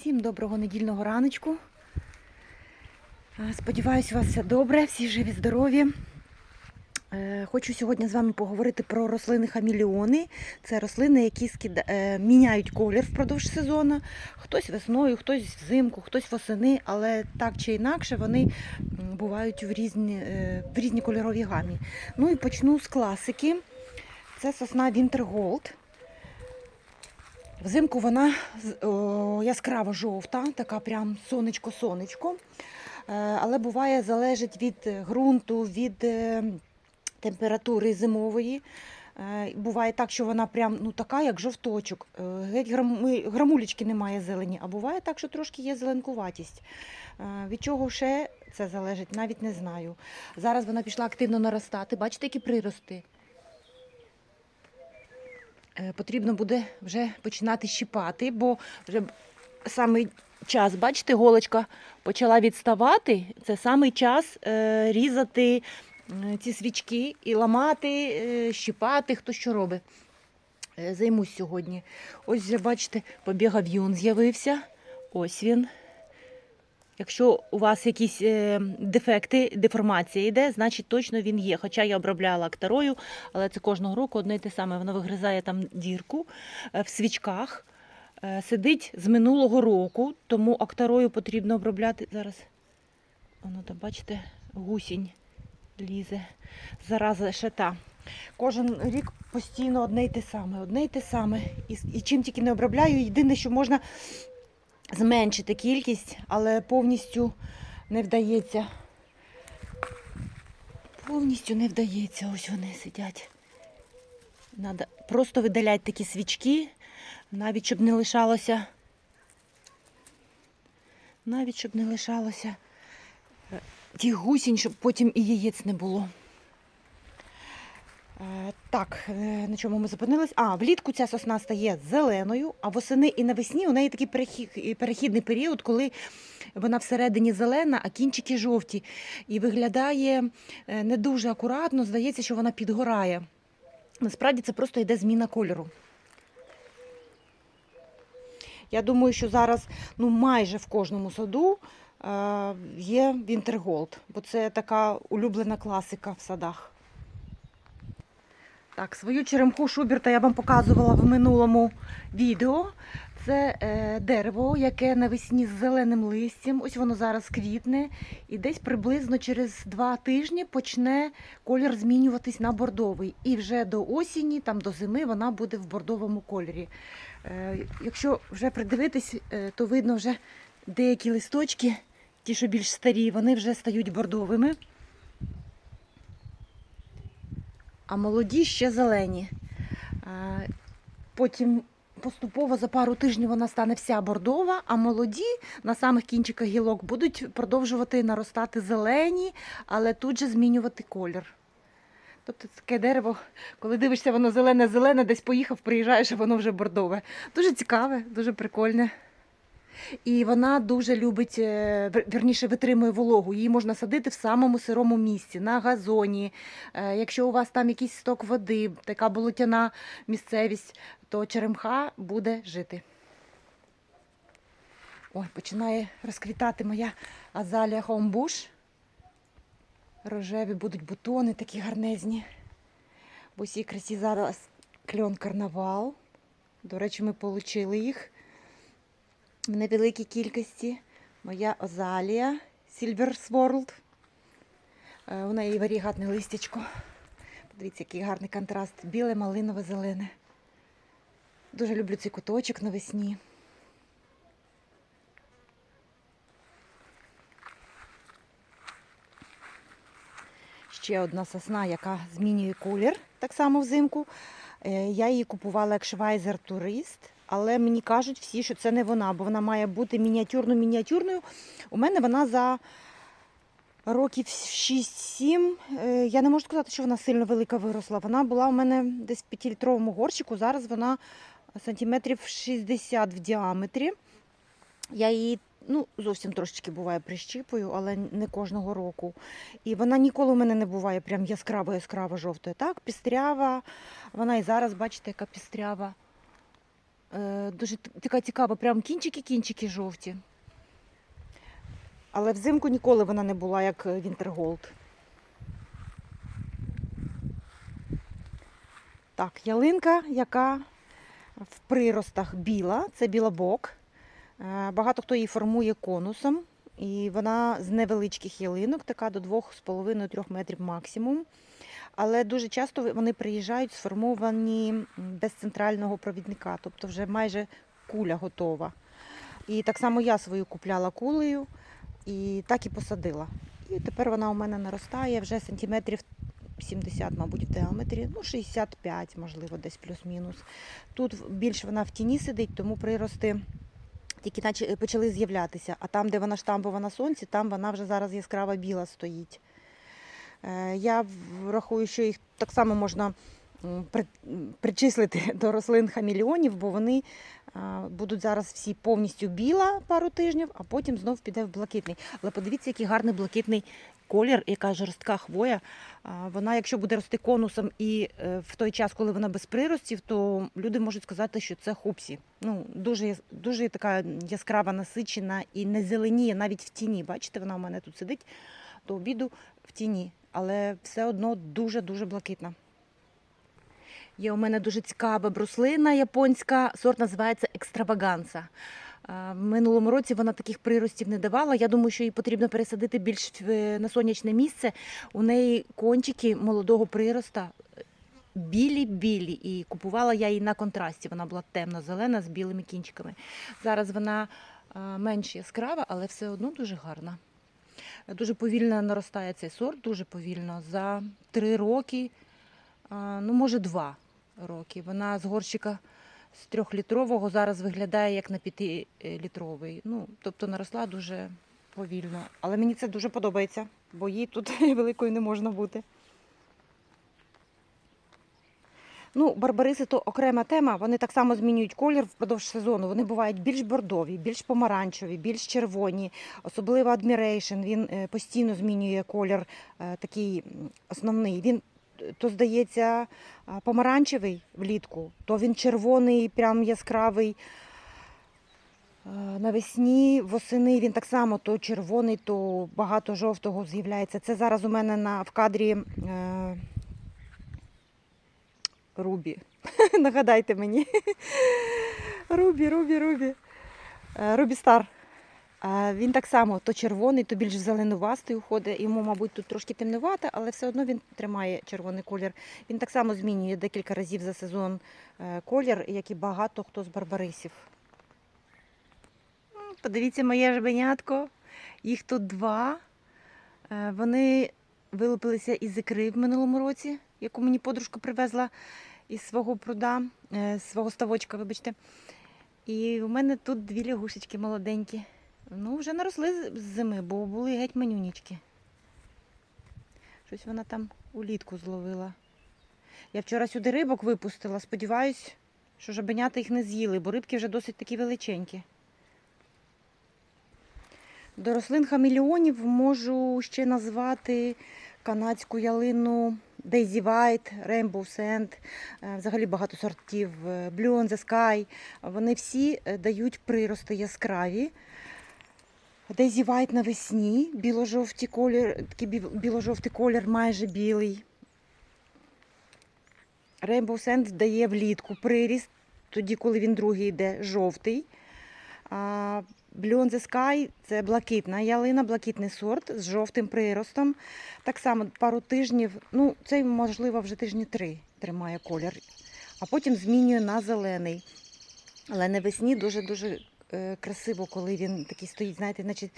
Всім доброго недільного раночку. Сподіваюсь, у вас все добре, всі живі, здорові. Е, Хочу сьогодні з вами поговорити про рослини хаміліони. Це рослини, які скида... е, міняють колір впродовж сезону. Хтось весною, хтось взимку, хтось восени, але так чи інакше вони бувають в різні, е, в різні кольорові гамі. Ну і почну з класики. Це сосна Gold. Взимку вона о, яскраво жовта, така прям сонечко-сонечко. Е, Але буває, залежить від ґрунту, від е, температури зимової. Е, Буває так, що вона прям ну, така, як жовточок. Геть грамулечки немає зелені, а буває так, що трошки є зеленкуватість. Від чого ще це залежить, навіть не знаю. Зараз вона пішла активно наростати. Бачите, які прирости? Е, Потрібно буде вже починати щіпати, бо вже самий час, бачите, голочка почала відставати. Це самий час е, різати е, ці свічки і ламати, е, щіпати, хто що робить. Займусь сьогодні. Ось бачите, побігав юн з'явився. Ось він. Якщо у вас якісь е, дефекти, деформація йде, значить точно він є. Хоча я обробляла акторою, але це кожного року одне й те саме. Воно вигризає там дірку е, в свічках. Е, Сидить з минулого року, тому акторою потрібно обробляти. Зараз, воно там, бачите, гусінь лізе. Зараза ще та. Кожен рік постійно одне й те саме, одне й те саме. І, і чим тільки не обробляю, єдине, що можна зменшити кількість, але повністю не вдається. Повністю не вдається. Ось вони сидять. Надо просто видаляти такі свічки, навіть щоб не лишалося. Навіть щоб не лишалося е, тих гусінь, щоб потім і яєць не було. Е, Так, е, на чому ми зупинились? А, влітку ця сосна стає зеленою, а восени і навесні у неї такий перехідний період, коли вона всередині зелена, а кінчики жовті. І виглядає е, не дуже акуратно, здається, що вона підгорає. Насправді це просто йде зміна кольору. Я думаю, що зараз ну, майже в кожному саду є Wintergold, бо це така улюблена класика в садах. Так, свою черемху Шуберта я вам показувала в минулому відео. Це е, дерево, яке навесні з зеленим листям. Ось воно зараз квітне, і десь приблизно через два тижні почне колір змінюватись на бордовий. І вже до осені, там до зими, вона буде в бордовому кольорі. Е, якщо вже придивитись, е, то видно вже деякі листочки, ті, що більш старі, вони вже стають бордовими. А молоді ще зелені. Потім поступово за пару тижнів вона стане вся бордова, а молоді на самих кінчиках гілок будуть продовжувати наростати зелені, але тут же змінювати колір. Тобто таке дерево, коли дивишся, воно зелене-зелене, десь поїхав, приїжджаєш, а воно вже бордове. Дуже цікаве, дуже прикольне. І вона дуже любить, е, вер- вірніше витримує вологу. Її можна садити в самому сирому місці, на газоні. Е, Якщо у вас там якийсь сток води, така болотяна місцевість, то черемха буде жити. Ой, починає розквітати моя азалія Хоумбуш. Рожеві будуть бутони такі гарнезні. В усій красі зараз кльон карнавал. До речі, ми отримали їх в невеликій кількості. Моя озалія Silver Swirl. Е, У неї варігатне листячко. Подивіться, який гарний контраст. Біле, малинове, зелене. Дуже люблю цей куточок навесні. Ще одна сосна, яка змінює колір так само взимку. Е, Я її купувала як Швайзер Турист, але мені кажуть всі, що це не вона, бо вона має бути мініатюрно-мініатюрною. У мене вона за років 6-7. Е, Я не можу сказати, що вона сильно велика виросла. Вона була у мене десь в 5-літровому горщику. Зараз вона сантиметрів 60 в діаметрі. Я її ну, зовсім трошечки буває прищіпую, але не кожного року. І вона ніколи у мене не буває прям яскраво яскраво жовтою. Так, пістрява. Вона і зараз, бачите, яка пістрява. Е, дуже така цікава, прям кінчики-кінчики жовті. Але взимку ніколи вона не була як Вінтерголд. Так, ялинка, яка в приростах біла, це білобок. Е, Багато хто її формує конусом, і вона з невеличких ялинок, така до 2,5-3 метрів максимум. Але дуже часто вони приїжджають сформовані без центрального провідника, тобто вже майже куля готова. І так само я свою купляла кулею і так і посадила. І тепер вона у мене наростає вже сантиметрів 70, мабуть, в діаметрі, ну 65, можливо, десь плюс-мінус. Тут більш вона в тіні сидить, тому прирости тільки наче почали з'являтися. А там, де вона штампова на сонці, там вона вже зараз яскрава біла стоїть. Е, Я в- рахую, що їх так само можна причислити до рослин хаміліонів, бо вони будуть зараз всі повністю біла пару тижнів, а потім знов піде в блакитний. Але подивіться, який гарний блакитний колір, яка жорстка хвоя. Вона, якщо буде рости конусом і е, в той час, коли вона без приростів, то люди можуть сказати, що це хупсі. Ну, дуже, дуже така яскрава, насичена і не зеленіє навіть в тіні. Бачите, вона у мене тут сидить до обіду в тіні, але все одно дуже-дуже блакитна. Є у мене дуже цікава бруслина японська, сорт називається екстраваганса. В минулому році вона таких приростів не давала. Я думаю, що їй потрібно пересадити більш на сонячне місце. У неї кончики молодого прироста білі-білі. І купувала я її на контрасті. Вона була темно-зелена з білими кінчиками. Зараз вона менш яскрава, але все одно дуже гарна. Дуже повільно наростає цей сорт, дуже повільно. За три роки, ну може два роки. Вона з горщика з трьохлітрового зараз виглядає як на п'ятилітровий. Ну, тобто наросла дуже повільно. Але мені це дуже подобається, бо їй тут великою не можна бути. Ну, барбариси то окрема тема. Вони так само змінюють колір впродовж сезону. Вони бувають більш бордові, більш помаранчеві, більш червоні. Особливо Admiration, він е, постійно змінює колір е, такий основний. Він е, то здається помаранчевий влітку, то він червоний, прям яскравий. Навесні, восени він так само то червоний, то багато жовтого з'являється. Це зараз у мене на, в кадрі Рубі. Нагадайте мені. Рубі, Рубі, Рубі. Е, Рубі Стар. Е, Він так само то червоний, то більш зеленувастий уходить. Йому, мабуть, тут трошки темнувато, але все одно він тримає червоний колір. Він так само змінює декілька разів за сезон е, колір, як і багато хто з барбарисів. Подивіться моє жабенятко. Їх тут два. Вони вилупилися із ікри в минулому році, яку мені подружка привезла із свого пруда, е, з свого ставочка, вибачте. І у мене тут дві лягушечки молоденькі. Ну, вже наросли з- зими, бо були геть манюнічки. Щось вона там улітку зловила. Я вчора сюди рибок випустила. Сподіваюсь, що жабенята їх не з'їли, бо рибки вже досить такі величенькі. До рослин хамелеонів можу ще назвати канадську ялину Daisy White, Rainbow Sand, е, взагалі багато сортів е, Blue on the Sky. Вони всі е, дають прирости яскраві. Daisy White навесні, біло-жовтий колір, такий біло-жовтий колір, майже білий. Rainbow Sand дає влітку приріст, тоді, коли він другий йде, жовтий. Blue on the Sky – це блакитна ялина, блакитний сорт з жовтим приростом. Так само пару тижнів, ну цей, можливо, вже тижні три тримає колір, а потім змінює на зелений. Але навесні дуже-дуже е, красиво, коли він такий стоїть, знаєте, е,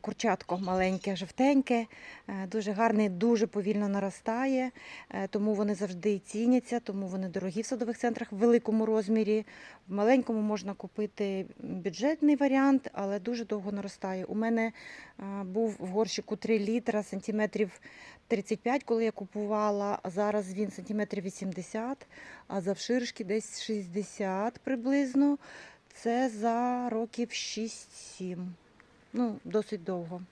курчатко маленьке, жовтеньке, е, дуже гарний, дуже повільно наростає, е, тому вони завжди ціняться, тому вони дорогі в садових центрах в великому розмірі. В маленькому можна купити бюджетний варіант, але дуже довго наростає. У мене е, був в горщику 3 літра, сантиметрів 35, коли я купувала, а зараз він сантиметрів 80, а завширшки десь 60 приблизно. Це за років 6-7. Ну, досить довго.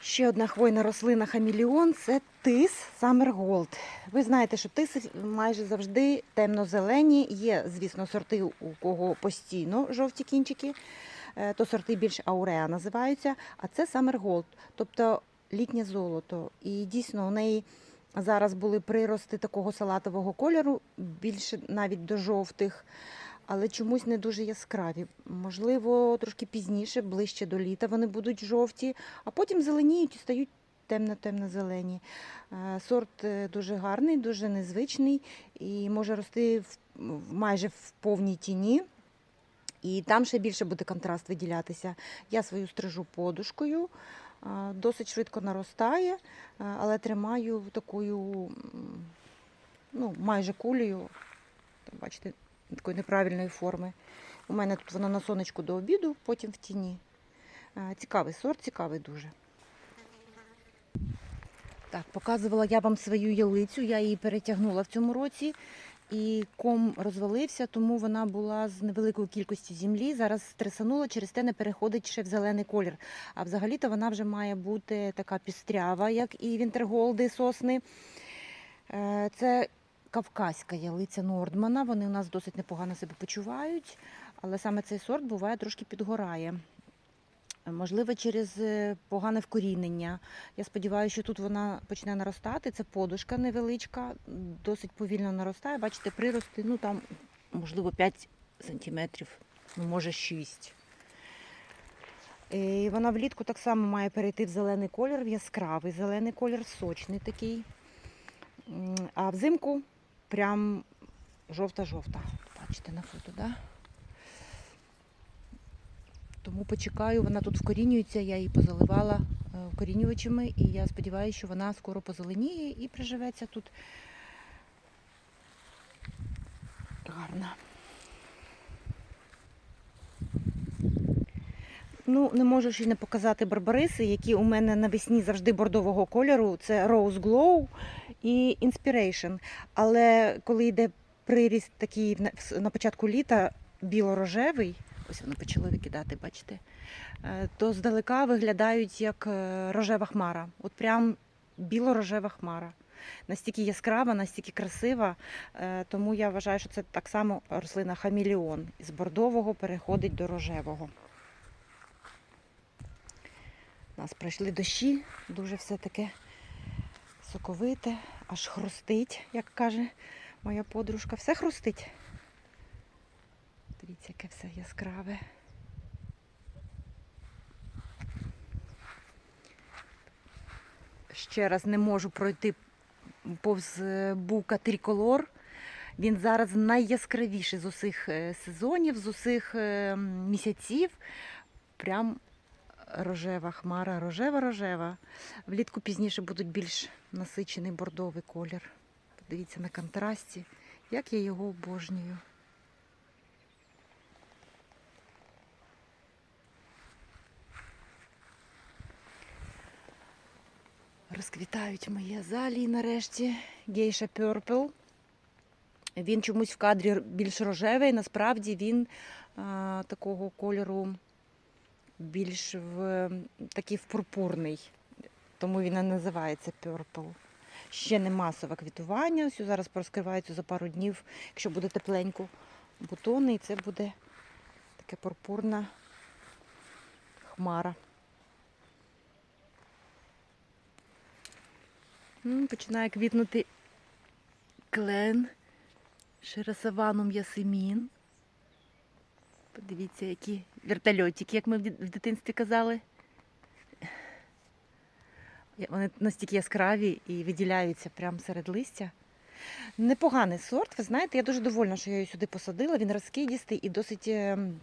Ще одна хвойна рослина хаміліон це тис Gold. Ви знаєте, що тиси майже завжди темно-зелені. Є, звісно, сорти, у кого постійно жовті кінчики, е, то сорти більш ауреа називаються, а це Gold, тобто літнє золото. І дійсно у неї зараз були прирости такого салатового кольору, більше навіть до жовтих. Але чомусь не дуже яскраві. Можливо, трошки пізніше, ближче до літа вони будуть жовті, а потім зеленіють і стають темно-темно-зелені. Е, Сорт е, дуже гарний, дуже незвичний і може рости майже в повній тіні. І там ще більше буде контраст виділятися. Я свою стрижу подушкою, е, досить швидко наростає, але тримаю такою ну, майже кулею. Бачите, такої неправильної форми. У мене тут вона на сонечку до обіду, потім в тіні. Цікавий сорт, цікавий дуже. Так, показувала я вам свою ялицю, я її перетягнула в цьому році. І ком розвалився, тому вона була з невеликою кількістю землі. Зараз стресанула, через те не переходить ще в зелений колір. А взагалі-то вона вже має бути така пістрява, як і вінтерголди сосни. Е, Це кавказька ялиця Нордмана. Вони у нас досить непогано себе почувають, але саме цей сорт буває трошки підгорає. Е, Можливо, через е, погане вкорінення. Я сподіваюся, що тут вона почне наростати. Це подушка невеличка, досить повільно наростає. Бачите, прирости, ну там, можливо, 5 сантиметрів, ну, може 6. І вона влітку так само має перейти в зелений колір, в яскравий зелений колір, сочний такий. А взимку прям жовта-жовта. Бачите на фото? Да? Тому почекаю, вона тут вкорінюється, я її позаливала е, вкорінювачами, і я сподіваюся, що вона скоро позеленіє і приживеться тут гарно. Ну, не можу ще й не показати барбариси, які у мене навесні завжди бордового кольору. Це Rose Glow і Inspiration. Але коли йде приріст такий на- початку літа біло-рожевий, ось воно почало викидати, бачите, е, то здалека виглядають як е, рожева хмара. От прям біло-рожева хмара. Настільки яскрава, настільки красива, е, тому я вважаю, що це так само рослина хаміліон. З бордового переходить до рожевого. У нас пройшли дощі, дуже все таке соковите, аж хрустить, як каже моя подружка. Все хрустить. Дивіться, яке все яскраве. Ще раз не можу пройти повз е, бука триколор. Він зараз найяскравіший з усіх е, сезонів, з усіх е, місяців. Прям рожева хмара, рожева-рожева. Влітку пізніше будуть більш насичений бордовий колір. Подивіться на контрасті, як я його обожнюю. Розквітають мої азалії нарешті. Гейша Purple. Він чомусь в кадрі більш рожевий, насправді він а, такого кольору більш в такий в пурпурний, тому він і називається Purple. Ще не масове квітування. Ось зараз порозкриваються за пару днів, якщо буде тепленько бутони, і це буде таке пурпурна хмара. Починає квітнути клен Шерасаванум ясемін. Подивіться, які вертольотики, як ми в дитинстві казали. Вони настільки яскраві і виділяються прямо серед листя. Непоганий сорт. Ви знаєте, я дуже довольна, що я його сюди посадила. Він розкидістий і досить ем,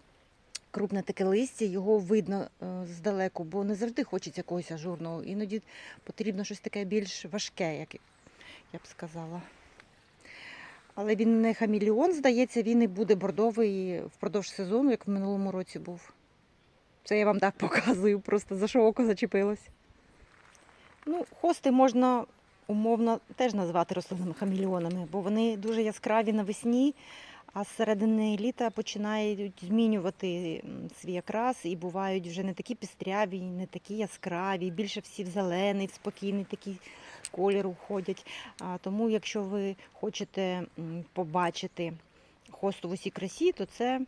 крупне таке листя. Його видно е, здалеку, бо не завжди хочеться якогось ажурного. Іноді потрібно щось таке більш важке, як я б сказала. Але він не хаміліон, здається, він і буде бордовий впродовж сезону, як в минулому році був. Це я вам так показую, просто за що око зачепилось. Ну, хости можна умовно теж назвати рослинами хаміліонами, бо вони дуже яскраві навесні, а з середини літа починають змінювати свій якраз і бувають вже не такі пістряві, не такі яскраві, більше всі в зелений, в спокійний такий колір уходять. Тому, якщо ви хочете побачити хосту в усій красі, то це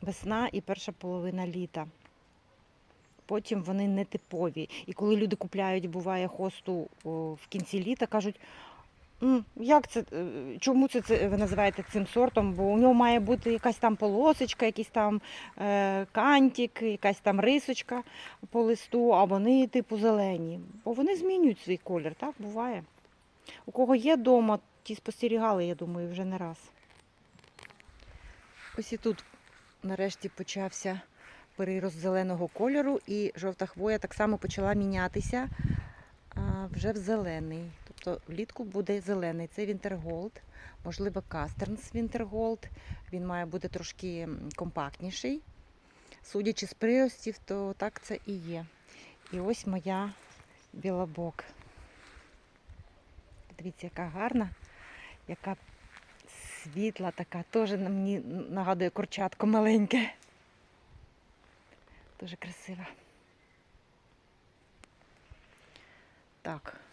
весна і перша половина літа. Потім вони нетипові. І коли люди купляють, буває хосту в кінці літа, кажуть, «М, як це, е, чому це, це ви називаєте цим сортом? Бо у нього має бути якась там полосочка, якийсь там е, кантик, якась там рисочка по листу, а вони типу зелені. Бо вони змінюють свій колір, так буває. У кого є вдома, ті спостерігали, я думаю, вже не раз. Ось і тут нарешті почався перерост зеленого кольору, і жовта хвоя так само почала мінятися а, вже в зелений. Тобто влітку буде зелений. Це Вінтерголд, можливо, Кастернс Вінтерголд. Він має бути трошки компактніший. Судячи з приростів, то так це і є. І ось моя білобок. Дивіться, яка гарна, яка світла така, теж мені нагадує курчатко маленьке. Дуже красива. Так.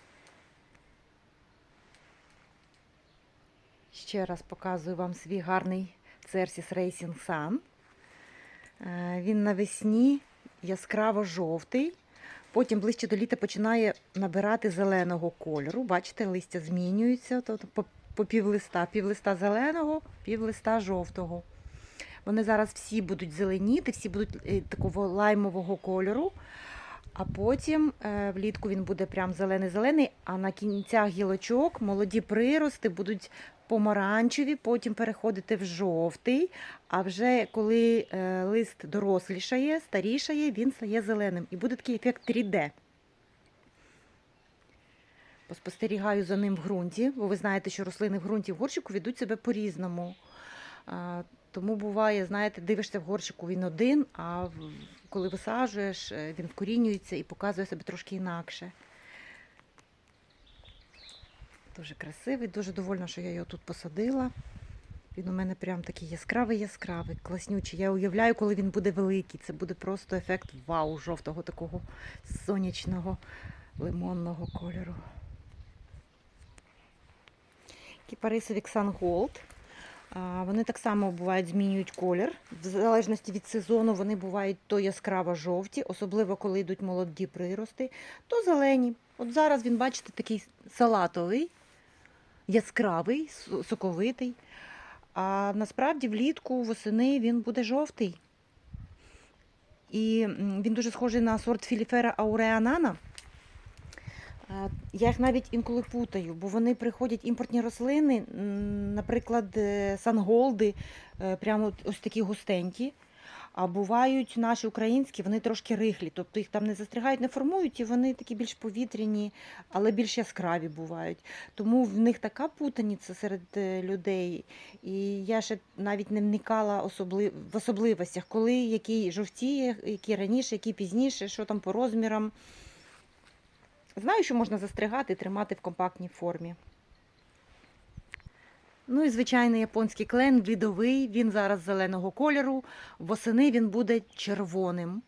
Ще раз показую вам свій гарний Церсіс Racing Sun. Е, Він навесні яскраво жовтий. Потім ближче до літа починає набирати зеленого кольору. Бачите, листя змінюються. Тобто по, по пів листа, пів листа зеленого, пів листа жовтого. Вони зараз всі будуть зеленіти, всі будуть е, такого лаймового кольору. А потім е, влітку він буде прям зелений-зелений, а на кінцях гілочок молоді прирости будуть помаранчеві, потім переходити в жовтий. А вже коли е, лист дорослішає, старішає, він стає зеленим. І буде такий ефект 3D. Поспостерігаю за ним в ґрунті, бо ви знаєте, що рослини в ґрунті в горщику ведуть себе по-різному. Тому буває, знаєте, дивишся в горщику він один, а коли висаджуєш, е, він вкорінюється і показує себе трошки інакше. Дуже красивий, дуже довольна, що я його тут посадила. Він у мене прям такий яскравий, яскравий, класнючий. Я уявляю, коли він буде великий. Це буде просто ефект вау, жовтого такого сонячного лимонного кольору. Кіпариси Віксан Голд. Вони так само бувають, змінюють колір. В залежності від сезону вони бувають то яскраво жовті, особливо коли йдуть молоді прирости, то зелені. От зараз він, бачите, такий салатовий, яскравий, соковитий. А насправді влітку восени він буде жовтий. І він дуже схожий на сорт Філіфера ауреанана. Е, Я їх навіть інколи путаю, бо вони приходять імпортні рослини, наприклад, е, санголди, е, прямо ось такі густенькі. А бувають наші українські, вони трошки рихлі, тобто їх там не застрягають, не формують, і вони такі більш повітряні, але більш яскраві бувають. Тому в них така путаниця серед е, людей. І я ще навіть не вникала в особливостях, коли який жовтіє, який раніше, який пізніше, що там по розмірам. Знаю, що можна застригати і тримати в компактній формі. Ну і звичайний японський клен, відовий, він зараз зеленого кольору, восени він буде червоним.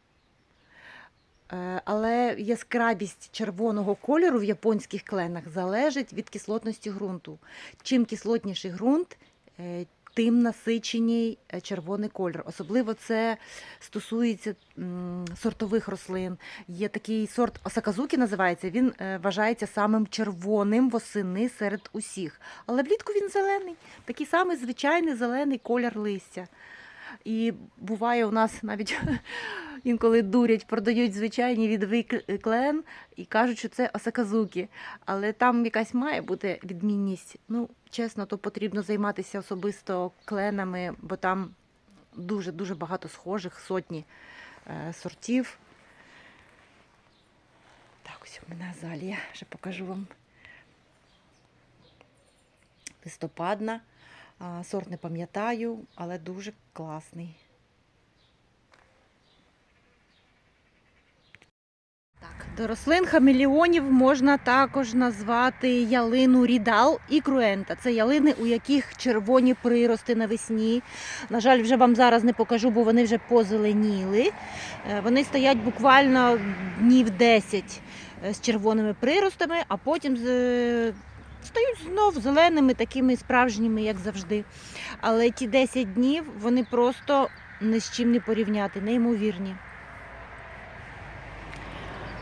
Е, Але яскравість червоного кольору в японських кленах залежить від кислотності ґрунту. Чим кислотніший ґрунт, е, тим насиченій е, червоний кольор. Особливо це стосується сортових рослин. Є такий сорт Осаказуки називається. Він е, вважається самим червоним восени серед усіх. Але влітку він зелений, такий самий звичайний зелений колір листя. І буває у нас навіть інколи дурять, продають звичайні відовий клен і кажуть, що це осаказуки. Але там якась має бути відмінність. Ну, чесно, то потрібно займатися особисто кленами, бо там дуже-дуже багато схожих, сотні е, сортів. Так, ось у мене азалія. Ще покажу вам. Листопадна. Сорт не пам'ятаю, але дуже класний. Так, До рослин хамелеонів можна також назвати ялину рідал і круента. Це ялини, у яких червоні прирости навесні. На жаль, вже вам зараз не покажу, бо вони вже позеленіли. Е, Вони стоять буквально днів 10 е, з червоними приростами, а потім з- стають знов зеленими, такими справжніми, як завжди. Але ті 10 днів вони просто ні з чим не порівняти, неймовірні.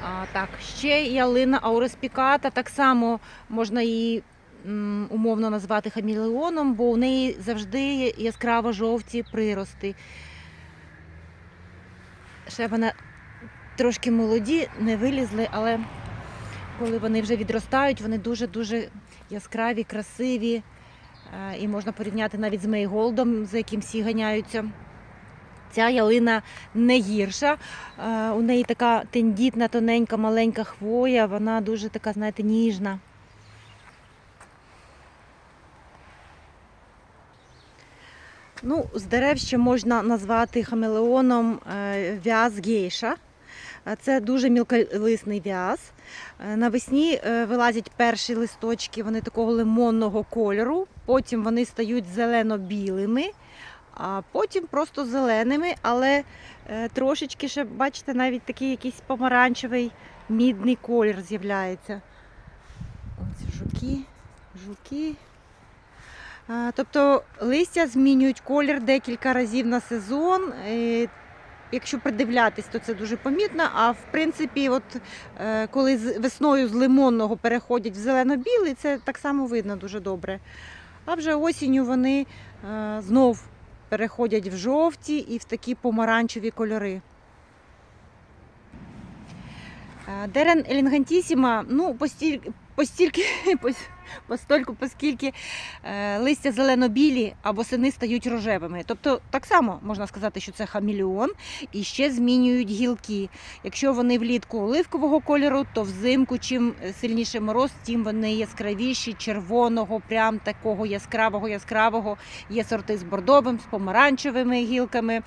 А, так, ще ялина ауреспіката, так само можна її умовно назвати хамілеоном, бо у неї завжди яскраво жовті прирости. Ще вона трошки молоді, не вилізли, але коли вони вже відростають, вони дуже-дуже яскраві, красиві. Е, І можна порівняти навіть з Мейголдом, за яким всі ганяються. Ця ялина не гірша. Е, У неї така тендітна, тоненька, маленька хвоя, вона дуже така, знаєте, ніжна. Ну, з дерев ще можна назвати хамелеоном е, в'яз гейша. Е, Це дуже мілколисний в'яз. Е, Навесні е, вилазять перші листочки, вони такого лимонного кольору, потім вони стають зелено-білими, а потім просто зеленими, але трошечки ще, бачите, навіть такий якийсь помаранчевий мідний колір з'являється. Ось жуки, жуки. Тобто листя змінюють колір декілька разів на сезон. Якщо придивлятись, то це дуже помітно. А в принципі, от е, коли весною з лимонного переходять в зелено-білий, це так само видно дуже добре. А вже осінню вони е, знов переходять в жовті і в такі помаранчеві кольори. Е, Дерен елінгантісіма, ну, постільки, постольку, оскільки е, листя зелено-білі або сини стають рожевими. Тобто так само можна сказати, що це хамілеон і ще змінюють гілки. Якщо вони влітку оливкового кольору, то взимку чим сильніший мороз, тим вони яскравіші, червоного, прям такого яскравого, яскравого. Є сорти з бордовим, з помаранчевими гілками.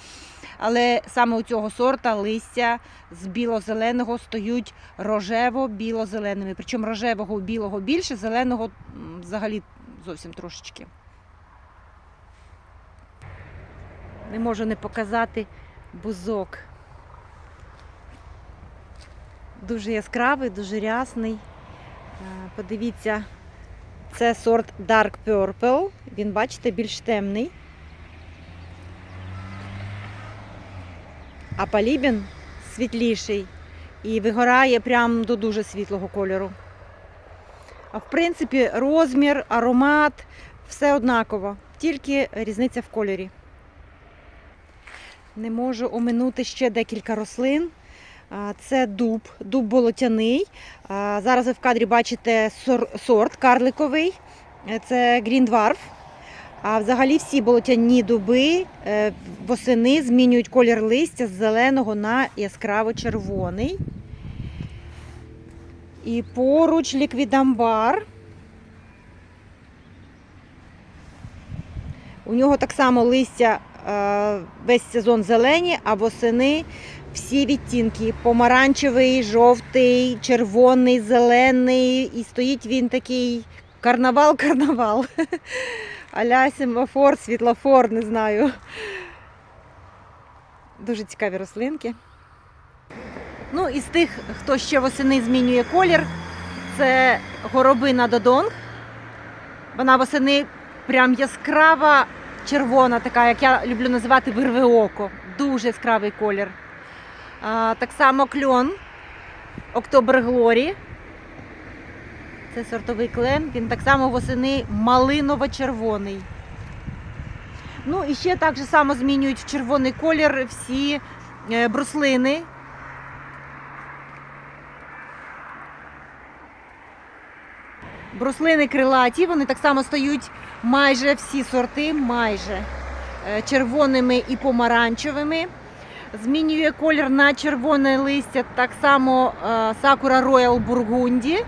Але саме у цього сорта листя з біло-зеленого стають рожево-біло-зеленими. Причому рожевого білого більше, зеленого взагалі зовсім трошечки. Не можу не показати бузок. Дуже яскравий, дуже рясний. Е, Подивіться, це сорт Dark Purple. Він, бачите, більш темний. А палібін світліший і вигорає прямо до дуже світлого кольору. А в принципі, розмір, аромат все однаково, тільки різниця в кольорі. Не можу оминути ще декілька рослин. Це дуб, дуб болотяний. Зараз ви в кадрі бачите сорт карликовий. Це Dwarf. А взагалі всі болотяні дуби е, восени змінюють колір листя з зеленого на яскраво-червоний. І поруч ліквідамбар. У нього так само листя е, весь сезон зелені, а восени всі відтінки: помаранчевий, жовтий, червоний, зелений. І стоїть він такий карнавал-карнавал. Аля семафор, світлофор, не знаю. Дуже цікаві рослинки. Ну, із тих, хто ще восени змінює колір, це горобина Додонг. Вона восени прям яскрава червона, така, як я люблю називати вирве око. Дуже яскравий колір. А, так само кльон Октобер Глорі. Це сортовий клен. Він так само восени малиново-червоний. Ну і ще так же само змінюють в червоний колір всі е, бруслини. Бруслини крилаті, вони так само стають майже всі сорти, майже е, червоними і помаранчевими. Змінює колір на червоне листя так само Сакура Роял Бургунді.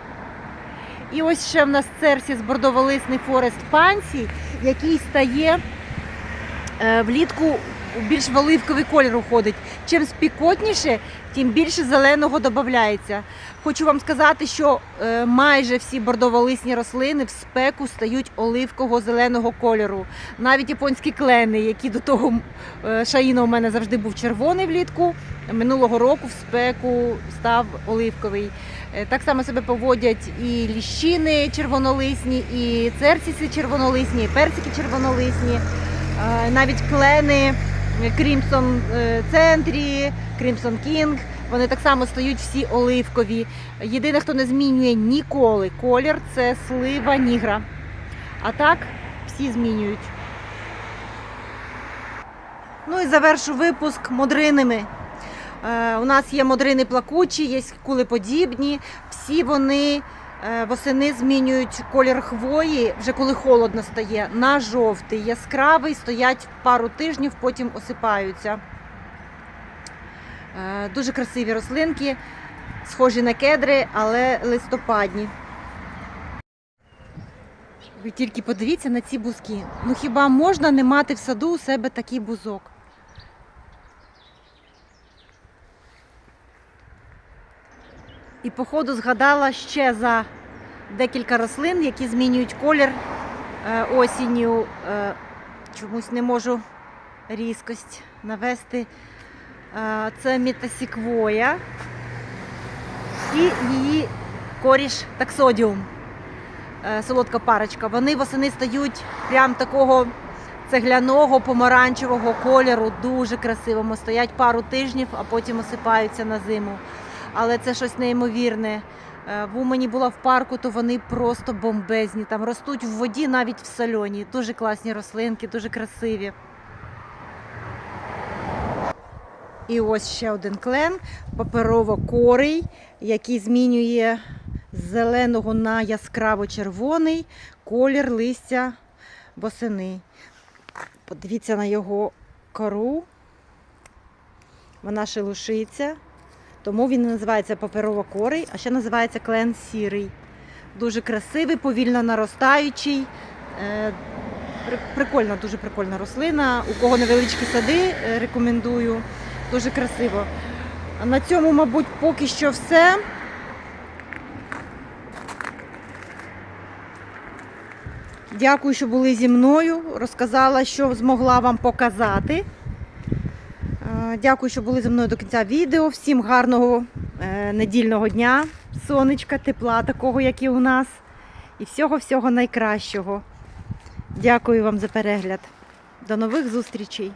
І ось ще в нас Церсіс бордоволисний Форест Пансі, який стає е, влітку більш в оливковий колір уходить. Чим спікотніше, тим більше зеленого додається. Хочу вам сказати, що е, майже всі бордоволисні рослини в спеку стають оливкового зеленого кольору. Навіть японські клени, які до того е, шаїна у мене завжди був червоний влітку. Минулого року в спеку став оливковий. Е, Так само себе поводять і ліщини червонолисні, і церціси червонолисні, і персики червонолисні, Е, навіть клени Крімсон Центрі, Крімсон Кінг. Вони так само стають всі оливкові. Єдине, хто не змінює ніколи колір, це слива нігра. А так всі змінюють. Ну і завершу випуск модринами. Е, У нас є модрини плакучі, є кулеподібні. Всі вони е, восени змінюють колір хвої, вже коли холодно стає, на жовтий, яскравий, стоять пару тижнів, потім осипаються. Е, Дуже красиві рослинки, схожі на кедри, але листопадні. Ви тільки подивіться на ці бузки. Ну хіба можна не мати в саду у себе такий бузок? І походу згадала ще за декілька рослин, які змінюють колір е, осінню. Е, чомусь не можу різкость навести. Е, це метасіквоя і її коріш таксодіум. Солодка парочка. Вони восени стають прям такого цегляного помаранчевого кольору, дуже красивому. Стоять пару тижнів, а потім осипаються на зиму. Але це щось неймовірне. Е, В Умані була в парку, то вони просто бомбезні. Там ростуть в воді, навіть в сольоні. Дуже класні рослинки, дуже красиві. І ось ще один клен паперово-корий, який змінює з зеленого на яскраво-червоний колір листя восени. Подивіться на його кору. Вона шелушиться, тому він називається паперово-корий, а ще називається клен сірий. Дуже красивий, повільно наростаючий. Е, Прикольна, дуже прикольна рослина. У кого невеличкі сади, е, рекомендую. Дуже красиво. На цьому, мабуть, поки що все. Дякую, що були зі мною. Розказала, що змогла вам показати. Е, Дякую, що були зі мною до кінця відео. Всім гарного е, недільного дня, сонечка, тепла, такого, як і у нас. І всього-всього найкращого. Дякую вам за перегляд. До нових зустрічей!